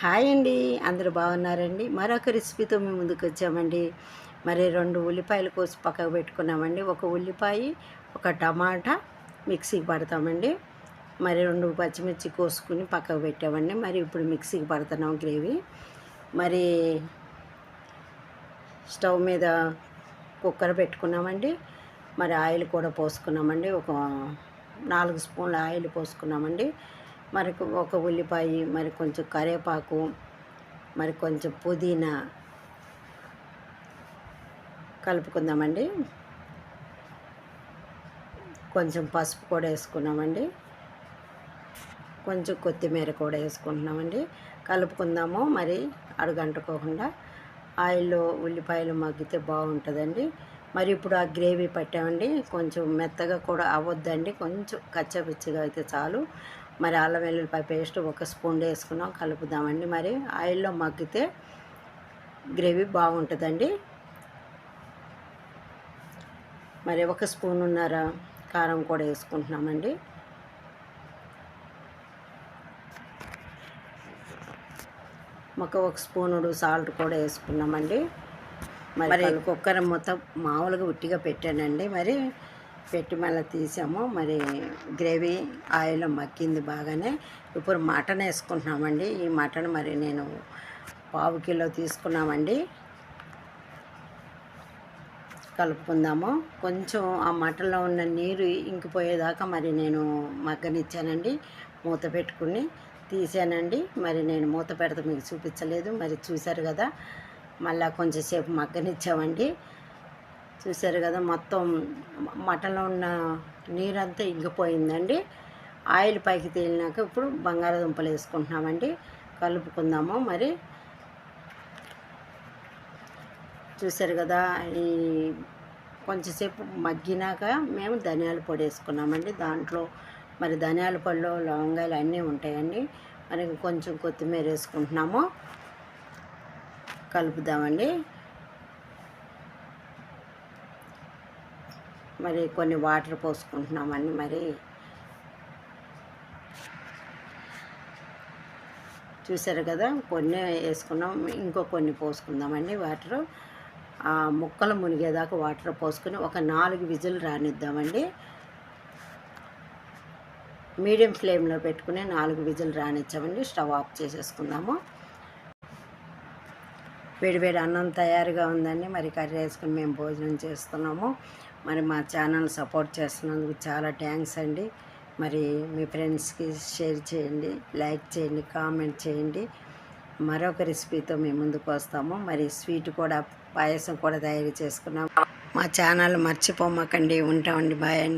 Hi అండి. అందరూ బాగున్నారండి? మరొక రెసిపీతో మేము ముందుకు వచ్చామండి. మరి రెండు ఉల్లిపాయలు కోసి పక్కకు పెట్టుకున్నామండి. ఒక ఉల్లిపాయ ఒక టమాటా మిక్సీకి పడతామండి. మరి రెండు పచ్చిమిర్చి కోసుకుని పక్కకు పెట్టామండి. మరి ఇప్పుడు మిక్సీకి పడుతున్నాం గ్రేవీ. మరి స్టవ్ మీద కుక్కర్ పెట్టుకున్నామండి. మరి ఆయిల్ కూడా పోసుకున్నామండి. ఒక నాలుగు స్పూన్ల ఆయిల్ పోసుకున్నామండి. మరి ఒక ఉల్లిపాయ మరి కొంచెం కరివేపాకు మరి కొంచెం పుదీనా కలుపుకుందామండి. కొంచెం పసుపు కూడా వేసుకున్నామండి. కొంచెం కొత్తిమీర కూడా వేసుకుంటున్నామండి. కలుపుకుందాము మరి అడుగంటుకోకుండా. ఆయిల్లో ఉల్లిపాయలు మగ్గితే బాగుంటుందండి. మరి ఇప్పుడు ఆ గ్రేవీ పట్టామండి. కొంచెం మెత్తగా కూడా అవ్వద్దండి. కొంచెం కచ్చపిచ్చిగా అయితే చాలు. మరి అల్లం వెల్లుల్లిపాయ పేస్ట్ ఒక స్పూన్ వేసుకున్నాం కలుపుదామండి. మరి ఆయిల్లో మగ్గితే గ్రేవీ బాగుంటుందండి. మరి ఒక స్పూన్ ఉన్నర కారం కూడా వేసుకుంటున్నామండి. ఒక ఒక స్పూనుడు సాల్ట్ కూడా వేసుకున్నామండి. మరి కుక్కర్ మొత్తం మామూలుగా ఉట్టిగా పెట్టానండి. మరి పెట్టి మళ్ళీ తీసాము. మరి గ్రేవీ ఆయిల్ మక్కింది బాగానే. ఇప్పుడు మటన్ వేసుకుంటున్నామండి. ఈ మటన్ మరి నేను పావు కిలో తీసుకున్నామండి. కలుపుకుందాము. కొంచెం ఆ మటన్లో ఉన్న నీరు ఇంకిపోయేదాకా మరి నేను మగ్గనిచ్చానండి. మూత పెట్టుకుని తీసానండి. మరి నేను మూత పెడతా మీకు చూపించలేదు. మరి చూశారు కదా. మళ్ళీ కొంచెంసేపు మగ్గనిచ్చామండి. చూసారు కదా మొత్తం మటన్లో ఉన్న నీరంతా ఇంకిపోయిందండి. ఆయిల్ పైకి తేలినాక ఇప్పుడు బంగాళదుంపలు వేసుకుంటున్నామండి. కలుపుకుందాము మరి. చూసారు కదా ఈ కొంచెంసేపు మగ్గినాక మేము ధనియాల పొడి వేసుకున్నామండి. దాంట్లో మరి ధనియాల పొడిలో లవంగాలు అన్నీ ఉంటాయండి. మరి కొంచెం కొత్తిమీర వేసుకుంటున్నాము. కలుపుదామండి. మరి కొన్ని వాటర్ పోసుకుంటున్నామండి మరి. చూసారు కదా కొన్ని వేసుకున్నాం ఇంకో కొన్ని పోసుకుందామండి వాటర్. ముక్కలు మునిగేదాకా వాటర్ పోసుకుని ఒక నాలుగు విజులు రానిద్దామండి. మీడియం ఫ్లేమ్లో పెట్టుకుని నాలుగు విజులు రానిచ్చామండి స్టవ్ ఆఫ్ చేసేసుకుందాము. వేడివేడి అన్నం తయారుగా ఉందండి. మరి కర్రీ వేసుకుని మేము భోజనం చేస్తున్నాము. మరి మా ఛానల్ సపోర్ట్ చేస్తున్నందుకు చాలా థ్యాంక్స్ అండి. మరి మీ ఫ్రెండ్స్కి షేర్ చేయండి లైక్ చేయండి కామెంట్ చేయండి. మరొక రెసిపీతో మేము ముందుకు వస్తాము. మరి స్వీట్ కూడా పాయసం కూడా తయారు చేసుకున్నాము. మా ఛానల్ మర్చిపోమాకండి. ఉంటామండి. బాయ్ అండి.